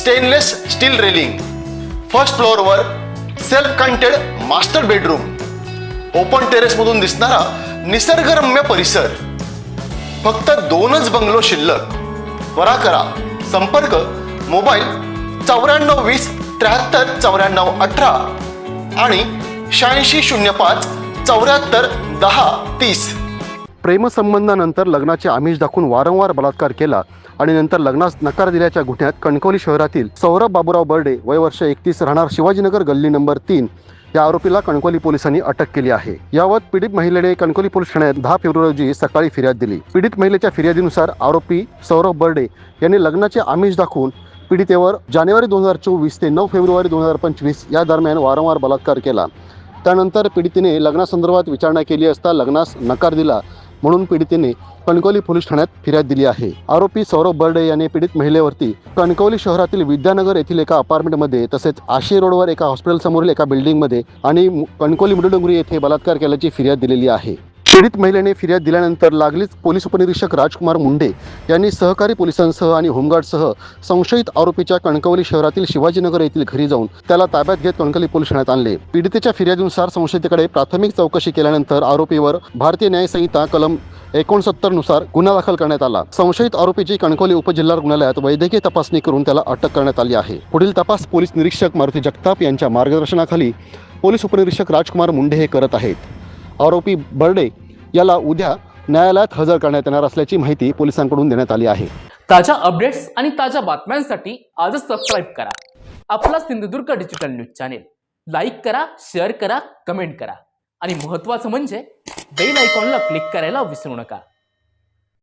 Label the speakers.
Speaker 1: Stainless steel railing first फ्लोअरवर self contained master bedroom open टेरेसमधून दिसणारा निसर्गरम्य परिसर. फक्त दोनच बंगलो शिल्लक. त्वरा करा. संपर्क मोबाईल चौऱ्याण्णव वीस त्र्याहत्तर चौऱ्याण्णव अठरा आणि शहाऐंशी शून्य पाच चौऱ्याहत्तर दहा तीस. प्रेमसंबंधानंतर लग्नाचे आमिष दाखवून वारंवार बलात्कार केला आणि नंतर लग्नास नकार दिल्याच्या गुन्ह्यात कणकवली शहरातील सौरभ बाबुराव बर्डे वय वर्ष एकतीस राहणार शिवाजीनगर गल्ली नंबर तीन या आरोपीला कणकवली पोलिसांनी अटक केली आहे. यावत पीडित महिलेने कणकवली पोलीस ठाण्यात दहा फेब्रुवारी रोजी सकाळी फिर्याद दिली. पीडित महिलेच्या फिर्यादीनुसार आरोपी सौरभ बर्डे यांनी लग्नाचे आमिष दाखवून पीडितेवर जानेवारी दोन हजार चोवीस ते नऊ फेब्रुवारी दोन हजार पंचवीस या दरम्यान वारंवार बलात्कार केला. त्यानंतर पीडितेने लग्नासंदर्भात विचारणा केली असता लग्नास नकार दिला. म्हणून पीडितेने कणकवली पोलीस ठाण्यात फिर्याद दिली आहे. आरोपी सौरभ बर्डे याने पीडित महिलेवरती कणकवली शहरातील विद्यानगर येथील एका अपार्टमेंटमध्ये तसेच आशी रोडवर एका हॉस्पिटल समोरील एका बिल्डिंगमध्ये आणि कणकवली मुडडुंगरी येथे बलात्कार केल्याची फिर्याद दिलेली आहे. पीडित महिलेने फिर्याद दिल्यानंतर लागलीच पोलीस उपनिरीक्षक राजकुमार मुंडे यांनी सहकारी पोलिसांसह आणि होमगार्डसह संशयित आरोपीच्या कणकवली शहरातील शिवाजीनगर येथील घरी जाऊन त्याला ताब्यात घेत कणकवली पोलीस ठाण्यात आणले. पीडितेच्या फिर्यादीनुसार संशयितेकडे प्राथमिक चौकशी केल्यानंतर आरोपीवर भारतीय न्याय संहिता कलम एकोणसत्तरनुसार गुन्हा दाखल करण्यात आला. संशयित आरोपीची कणकवली उपजिल्हा रुग्णालयात वैद्यकीय तपासणी करून त्याला अटक करण्यात आली आहे. पुढील तपास पोलीस निरीक्षक मारुती जगताप यांच्या मार्गदर्शनाखाली पोलीस उपनिरीक्षक राजकुमार मुंडे हे करत आहेत. आरोपी बर्डे याला उद्या न्यायालयात हजर करण्यात येणार असल्याची माहिती पोलिसांकडून देण्यात आली आहे.
Speaker 2: ताज्या अपडेट्स आणि ताज्या बातम्यांसाठी आजच सबस्क्राईब करा. आपला Sindhudurg digital news channel. Like करा शेअर करा कमेंट करा. आणि महत्त्वाचं म्हणजे बेल आयकॉनला क्लिक करायला विसरू नका.